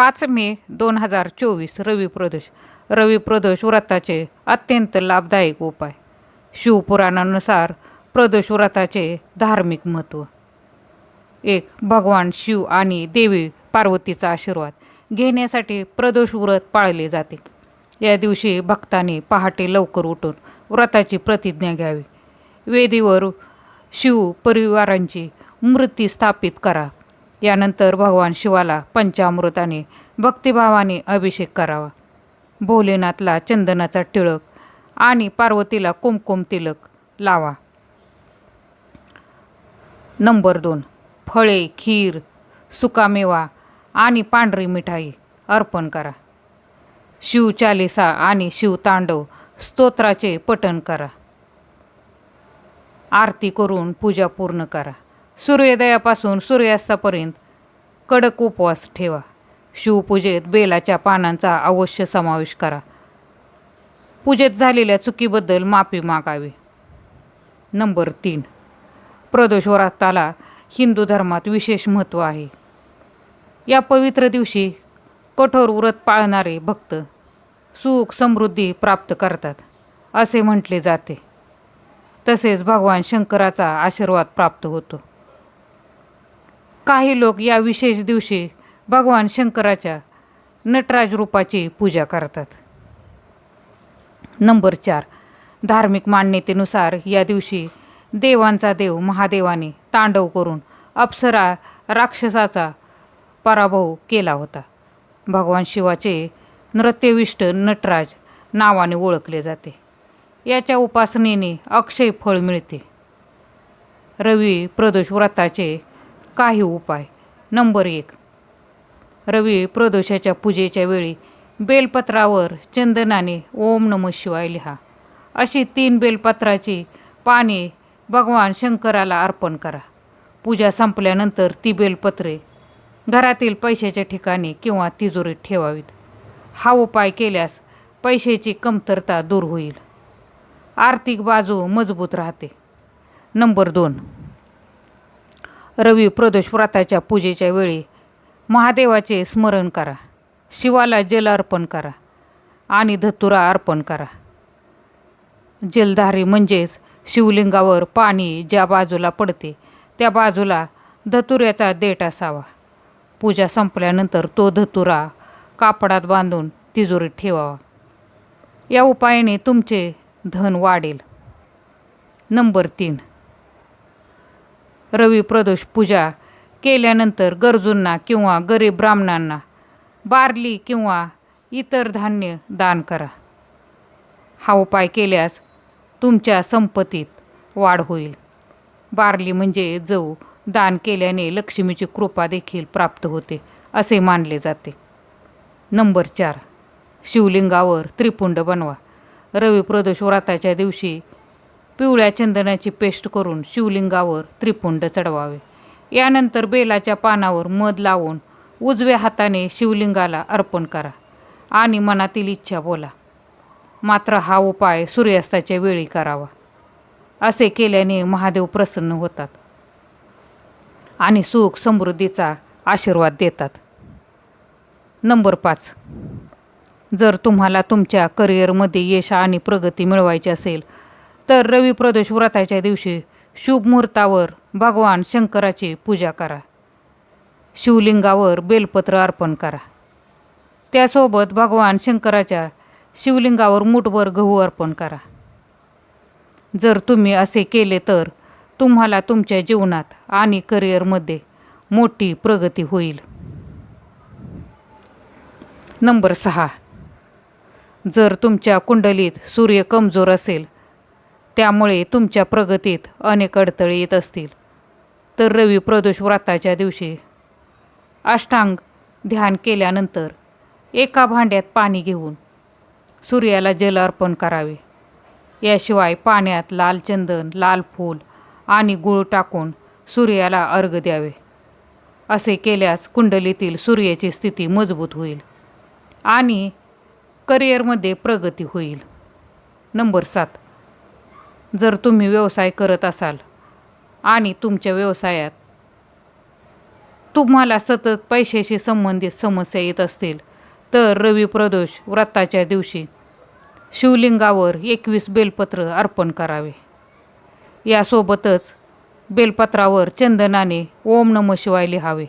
पाच मे दोन हजार चोवीस रवी प्रदोष. रवी प्रदोष व्रताचे अत्यंत लाभदायक उपाय. शिवपुराणानुसार प्रदोष व्रताचे धार्मिक महत्त्व एक भगवान शिव आणि देवी पार्वतीचा आशीर्वाद. घेण्यासाठी प्रदोष व्रत पाळले जाते. या दिवशी भक्ताने पहाटे लवकर उठून व्रताची प्रतिज्ञा घ्यावी. वेदीवर शिव परिवारांची मूर्ती स्थापित करा. यानंतर भगवान शिवाला पंचामृताने भक्तिभावाने अभिषेक करावा. भोलेनाथला चंदनाचा टिळक आणि पार्वतीला कुमकुम तिलक लावा. नंबर दोन. फळे खीर सुकामेवा आणि पांढरी मिठाई अर्पण करा. शिवचालिसा आणि शिवतांडव स्तोत्राचे पठण करा. आरती करून पूजा पूर्ण करा. सूर्योदयापासून सूर्यास्तापर्यंत कडक उपवास ठेवा. शिवपूजेत बेलाच्या पानांचा अवश्य समावेश करा. पूजेत झालेल्या चुकीबद्दल माफी मागावी. नंबर तीन. प्रदोष व्रताला हिंदू धर्मात विशेष महत्त्व आहे. या पवित्र दिवशी कठोर व्रत पाळणारे भक्त सुख समृद्धी प्राप्त करतात असे म्हटले जाते. तसेच भगवान शंकराचा आशीर्वाद प्राप्त होतो. काही लोक या विशेष दिवशी भगवान शंकराच्या नटराज रूपाची पूजा करतात. नंबर चार. धार्मिक मान्यतेनुसार या दिवशी देवांचा देव महादेवाने तांडव करून अप्सरा राक्षसाचा पराभव केला होता. भगवान शिवाचे नृत्यविष्ट नटराज नावाने ओळखले जाते. याच्या उपासनेने अक्षय फळ मिळते. रवी प्रदोष व्रताचे काही उपाय. नंबर एक. रवी प्रदोषाच्या पूजेच्या वेळी बेलपत्रावर चंदनाने ओम नम शिवाय लिहा. अशी तीन बेलपत्राची पाने भगवान शंकराला अर्पण करा. पूजा संपल्यानंतर ती बेलपत्रे घरातील पैशाच्या ठिकाणी किंवा तिजोरीत ठेवावीत. हा उपाय केल्यास पैशाची कमतरता दूर होईल. आर्थिक बाजू मजबूत राहते. नंबर दोन. रवी प्रदोष व्रताच्या पूजेच्या वेळी महादेवाचे स्मरण करा. शिवाला जल अर्पण करा आणि धतुरा अर्पण करा. जलधारी म्हणजेच शिवलिंगावर पाणी ज्या बाजूला पडते त्या बाजूला धतुऱ्याचा देठ असावा. पूजा संपल्यानंतर तो धतुरा कापडात बांधून तिजोरीत ठेवावा. या उपायाने तुमचे धन वाढेल. नंबर तीन. रवी प्रदोष पूजा केल्यानंतर गरजूंना किंवा गरीब ब्राह्मणांना बार्ली किंवा इतर धान्य दान करा. हा उपाय केल्यास तुमच्या संपत्तीत वाढ होईल. बार्ली म्हणजे जव दान केल्याने लक्ष्मीची कृपा देखील प्राप्त होते असे मानले जाते. नंबर चार. शिवलिंगावर त्रिपुंड बनवा. रवी प्रदोष व्रताच्या दिवशी पिवळ्या चंदनाची पेस्ट करून शिवलिंगावर त्रिपुंड चढवावे. यानंतर बेलाच्या पानावर मध लावून उजव्या हाताने शिवलिंगाला अर्पण करा आणि मनातील इच्छा बोला. मात्र हा उपाय सूर्यास्ताच्या वेळी करावा. असे केल्याने महादेव प्रसन्न होतात आणि सुख समृद्धीचा आशीर्वाद देतात. नंबर पाच. जर तुम्हाला तुमच्या करिअरमध्ये यश आणि प्रगती मिळवायची असेल तर रवी प्रदोष व्रताच्या दिवशी शुभ मुहूर्तावर भगवान शंकराची पूजा करा. शिवलिंगावर बेलपत्र अर्पण करा. त्यासोबत भगवान शंकराच्या शिवलिंगावर मुठभर गहू अर्पण करा. जर तुम्ही असे केले तर तुम्हाला तुमच्या जीवनात आणि करिअरमध्ये मोठी प्रगती होईल. नंबर सहा. जर तुमच्या कुंडलीत सूर्य कमजोर असेल त्यामुळे तुमच्या प्रगतीत अनेक अडथळे येत असतील. तर रवी प्रदोष व्रताच्या दिवशी अष्टांग ध्यान केल्यानंतर एका भांड्यात पाणी घेऊन सूर्याला जल अर्पण करावे. याशिवाय पाण्यात लाल चंदन लाल फूल आणि गूळ टाकून सूर्याला अर्घ द्यावे. असे केल्यास कुंडलीतील सूर्याची स्थिती मजबूत होईल आणि करिअरमध्ये प्रगती होईल. नंबर सात. जर तुम्ही व्यवसाय करत असाल आणि तुमच्या व्यवसायात तुम्हाला सतत पैशाशी संबंधित समस्या येत असतील तर रवी प्रदोष व्रताच्या दिवशी शिवलिंगावर एकवीस बेलपत्र अर्पण करावे. यासोबतच बेलपत्रावर चंदनाने ओम नम शिवाय लिहावे.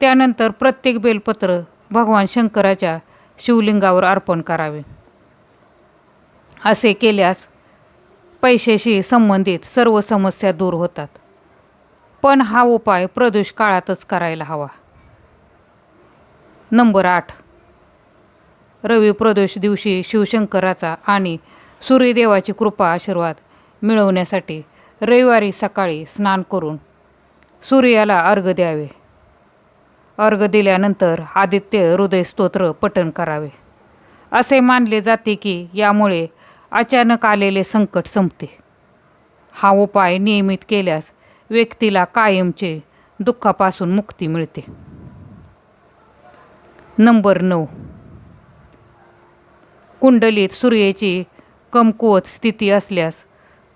त्यानंतर प्रत्येक बेलपत्र भगवान शंकराच्या शिवलिंगावर अर्पण करावे. असे केल्यास पैशाशी संबंधित सर्व समस्या दूर होतात. पण हा उपाय प्रदोष काळातच करायला हवा. नंबर आठ. रवी प्रदोष दिवशी शिवशंकराचा आणि सूर्यदेवाची कृपा आशीर्वाद मिळवण्यासाठी रविवारी सकाळी स्नान करून सूर्याला अर्घ द्यावे. अर्घ दिल्यानंतर आदित्य हृदय स्तोत्र पठण करावे. असे मानले जाते की यामुळे अचानक आलेले संकट संपते. हा उपाय नियमित केल्यास व्यक्तीला कायमचे दुःखापासून मुक्ती मिळते. नंबर नऊ. कुंडलीत सूर्याची कमकुवत स्थिती असल्यास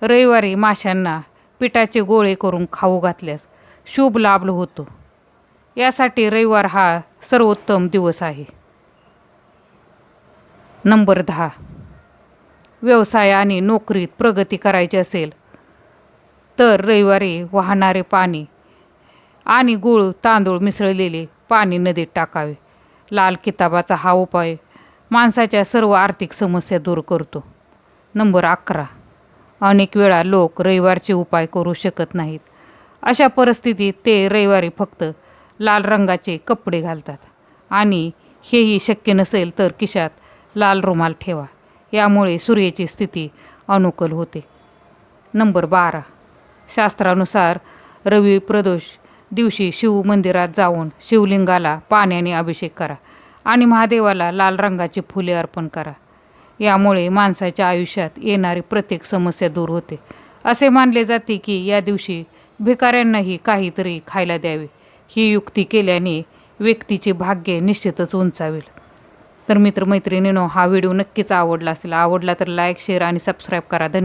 रविवारी माशांना पिठाचे गोळे करून खाऊ घातल्यास शुभ लाभ होतो. यासाठी रविवार हा सर्वोत्तम दिवस आहे. नंबर दहा. व्यवसाय आणि नोकरीत प्रगती करायची असेल तर रविवारी वाहणारे पाणी आणि गूळ तांदूळ मिसळलेले पाणी नदीत टाकावे. लाल किताबाचा हा उपाय माणसाच्या सर्व आर्थिक समस्या दूर करतो. नंबर अकरा. अनेक वेळा लोक रविवारचे उपाय करू शकत नाहीत. अशा परिस्थितीत ते रविवारी फक्त लाल रंगाचे कपडे घालतात आणि हेही शक्य नसेल तर खिशात लाल रुमाल ठेवा. यामुळे सूर्याची स्थिती अनुकूल होते. नंबर बारा. शास्त्रानुसार रवी प्रदोष दिवशी शिव मंदिरात जाऊन शिवलिंगाला पाण्याने अभिषेक करा आणि महादेवाला लाल रंगाची फुले अर्पण करा. यामुळे माणसाच्या आयुष्यात येणारी प्रत्येक समस्या दूर होते. असे मानले जाते की या दिवशी भिकाऱ्यांनाही काहीतरी खायला द्यावे. ही युक्ती केल्याने व्यक्तीचे भाग्य निश्चितच उंचावेल. तर मित्रमैत्रिणीनो हा व्हिडिओ नक्कीच आवडला असेल आवडला तर लाईक शेअर आणि सबस्क्राईब करा. धन्यवाद.